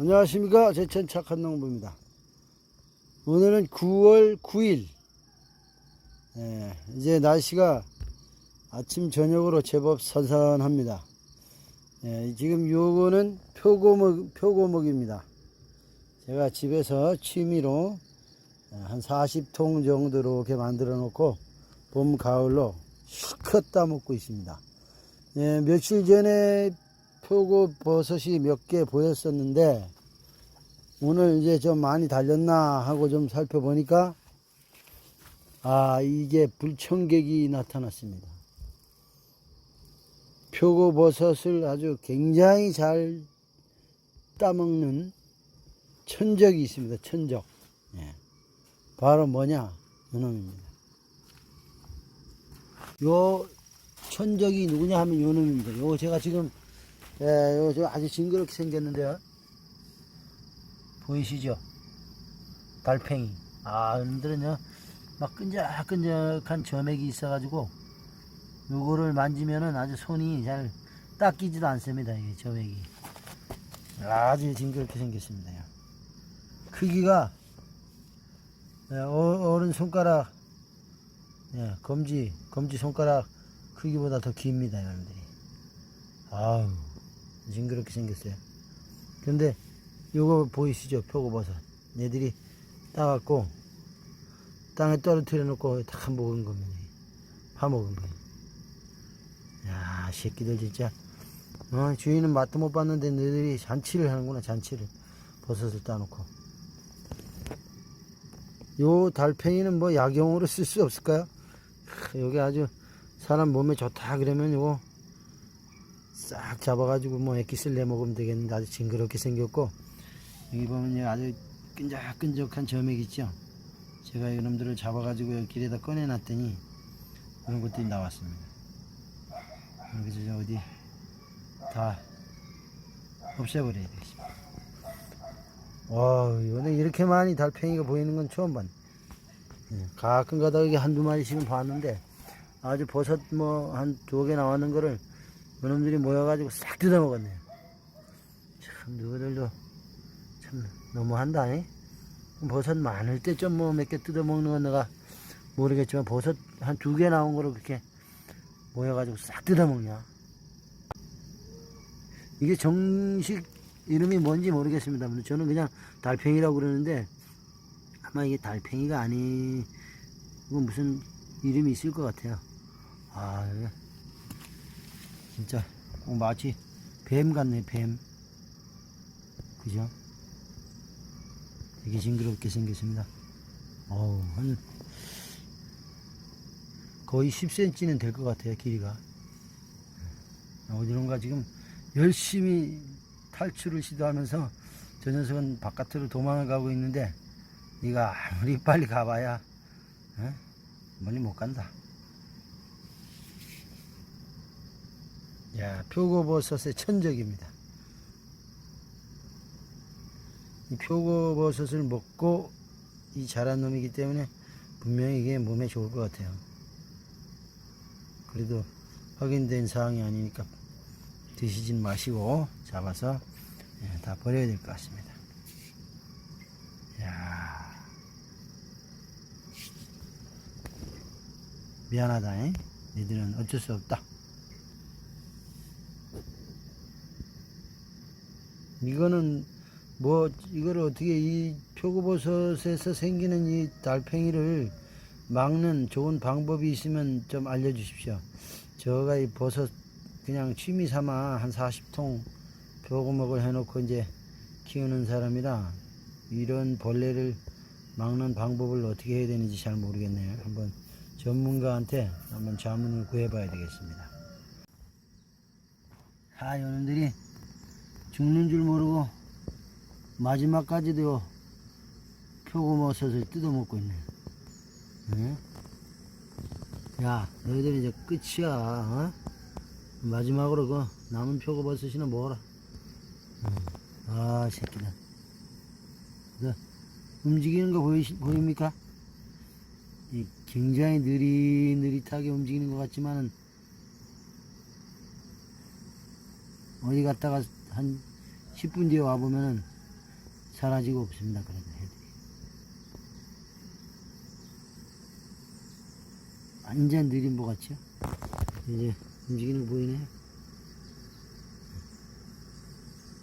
안녕하십니까. 제천 착한 농부입니다. 오늘은 9월 9일. 예, 이제 날씨가 아침 저녁으로 제법 선선합니다. 예, 지금 요거는 표고목, 표고목입니다. 제가 집에서 취미로 예, 한 40통 정도로 이렇게 만들어 놓고 봄 가을로 실컷 따먹고 있습니다. 예, 며칠 전에 표고 버섯이 몇 개 보였었는데 오늘 이제 좀 많이 달렸나 하고 좀 살펴보니까 아 이게 불청객이 나타났습니다. 표고 버섯을 아주 굉장히 잘 따먹는 천적이 있습니다. 천적. 예. 바로 뭐냐? 요놈입니다. 요 천적이 누구냐 하면 요놈입니다. 요 제가 지금 예, 요, 저 아주 징그럽게 생겼는데요. 보이시죠? 달팽이. 아, 여러분들은요, 막 끈적끈적한 점액이 있어가지고, 요거를 만지면은 아주 손이 잘 닦이지도 않습니다, 이 점액이. 아주 징그럽게 생겼습니다. 요. 크기가, 예, 어- 어른 손가락, 예, 검지, 검지 손가락 크기보다 더 깁니다, 여러분들이. 아우. 징그럽게 생겼어요. 근데 요거 보이시죠? 표고버섯. 얘들이 따갖고 땅에 떨어뜨려 놓고 다 먹은 겁니다. 파먹은 거예요. 야, 새끼들 진짜. 어, 주인은 맛도 못 봤는데 너희들이 잔치를 하는구나, 잔치를. 버섯을 따놓고. 요 달팽이는 뭐 약용으로 쓸 수 없을까요? 크, 요게 아주 사람 몸에 좋다 그러면 요거 싹 잡아가지고 뭐 액기스를 내 먹으면 되겠는데 아주 징그럽게 생겼고 여기 보면 아주 끈적끈적한 점액 있죠? 제가 이놈들을 잡아가지고 길에다 꺼내놨더니 그런 것들이 나왔습니다. 저 어디 다 없애버려야 되겠습니다. 와 이번에 이렇게 많이 달팽이가 보이는 건 처음 봤네. 예, 가끔 가다가 이게 한두 마리씩은 봤는데 아주 버섯 뭐 한 두 개 나왔는 거를 그놈들이 모여가지고 싹 뜯어먹었네요. 참, 누구들도 참 너무한다. 잉? 버섯 많을 때 좀 뭐 몇 개 뜯어먹는 건 내가 모르겠지만 버섯 한 두 개 나온 거를 그렇게 모여가지고 싹 뜯어먹냐. 이게 정식 이름이 뭔지 모르겠습니다. 저는 그냥 달팽이라고 그러는데 아마 이게 달팽이가 아니, 이거 무슨 이름이 있을 것 같아요. 아, 이게 진짜. 꼭 마치 뱀 같네 뱀. 그죠? 되게 징그럽게 생겼습니다. 어우 한 거의 10cm는 될 것 같아요 길이가. 어디론가 지금 열심히 탈출을 시도하면서 저 녀석은 바깥으로 도망을 가고 있는데 네가 아무리 빨리 가봐야 어? 멀리 못 간다 야, 표고버섯의 천적입니다. 이 표고버섯을 먹고 이 자란 놈이기 때문에 분명히 이게 몸에 좋을 것 같아요. 그래도 확인된 사항이 아니니까 드시진 마시고 잡아서 예, 다 버려야 될 것 같습니다. 야 미안하다. 잉? 니들은 어쩔 수 없다. 이거는 뭐 이거를 어떻게 이 표고버섯에서 생기는 이 달팽이를 막는 좋은 방법이 있으면 좀 알려주십시오. 저가 이 버섯 그냥 취미 삼아 한 40통 표고목을 해놓고 이제 키우는 사람이라 이런 벌레를 막는 방법을 어떻게 해야 되는지 잘 모르겠네요. 한번 전문가한테 한번 자문을 구해봐야 되겠습니다. 아, 여러분들이 죽는 줄 모르고 마지막까지도 표고버섯을 뜯어먹고 있네. 응? 야, 너희들 이제 끝이야. 어? 마지막으로 그 남은 표고버섯이나 먹어라. 응. 아, 새끼들. 그 움직이는 거 보이, 보입니까? 이 굉장히 느릿느릿하게 움직이는 것 같지만은 어디 갔다가 한 10분 뒤에 와보면은 사라지고 없습니다. 그래도 애들이. 완전 느린 것 같죠? 이제 움직이는 거 보이네?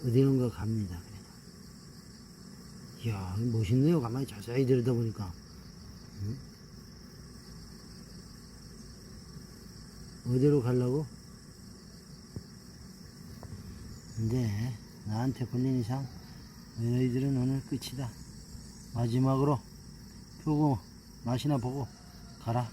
어디론가 갑니다. 그래도. 이야, 멋있네요. 가만히 자세히 들여다보니까. 응? 어디로 가려고? 근데 나한테 걸린 이상 너희들은 오늘 끝이다. 마지막으로 표고 맛이나 보고 가라.